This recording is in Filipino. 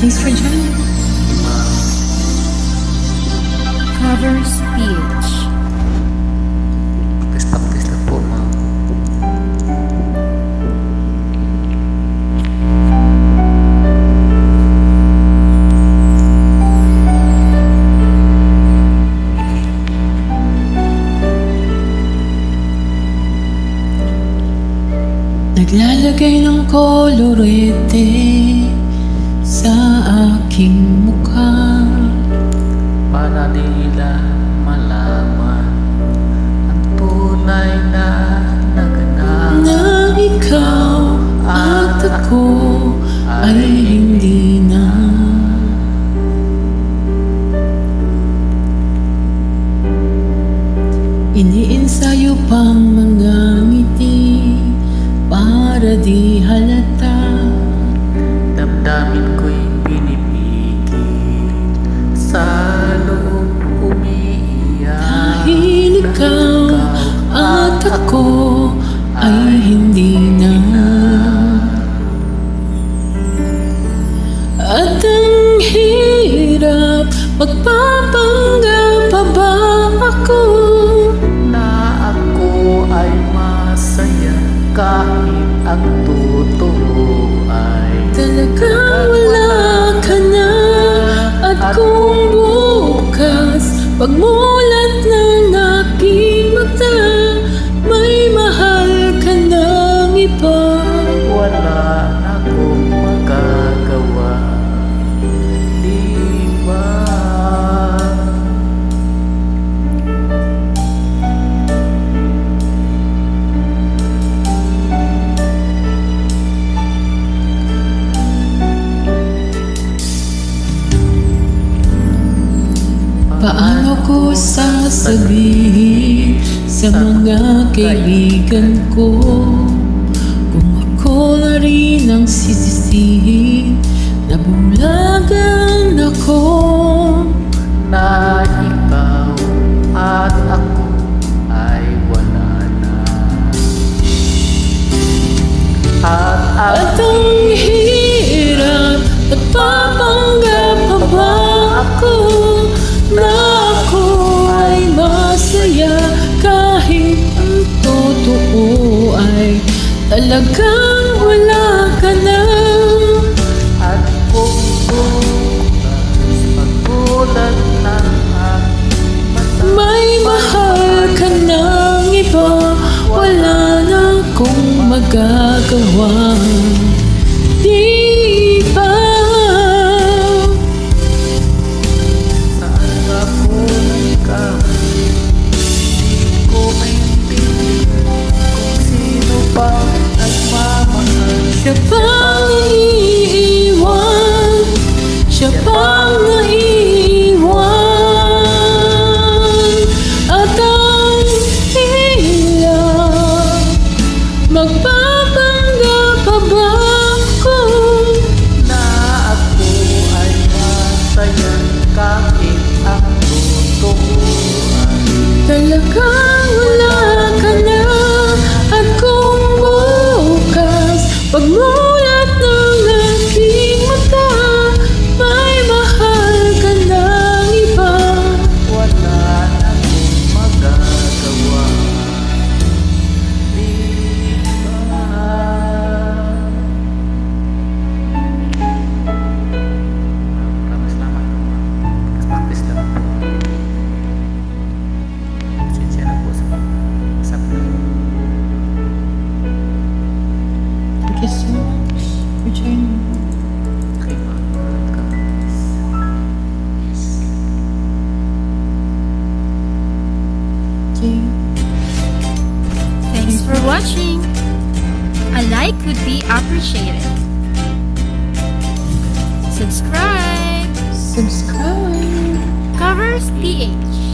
Thanks for joining. PH. Practice practice lang po, ma'am. Naglalagay ng kolorete sa aking mukha. Para nila malaman ang tunay na naganap. Na ikaw at ako ay hindi na. Iniinsayo pang mga ngiti para di halata. Damdamin ko'y pinipigil sa loob umiiyak. Dahil ikaw at ako ay hindi na. At ang hirap, magpapanggap kahit ang totoo ay Talagang wala ka na At kung ko sasabihin Sa mga kaibigan ko. Kung ako na rin ang sisisihin Nabulagan ako. Na ikaw at ako ay wala na. At ang At ang hirap At papanggap pa ba ako Talagang wala ka na. At kung bukas pagbulat ng aking mata. May mahal ka ng iba Wala na akong magagawa Siya pang iniiwan Siya pang naiiwan. At ang Magpapanggap pa ba ako? Na ako ay masaya kahit ang totoo Talagang watching. A like would be appreciated. Subscribe. Subscribe. Covers PH.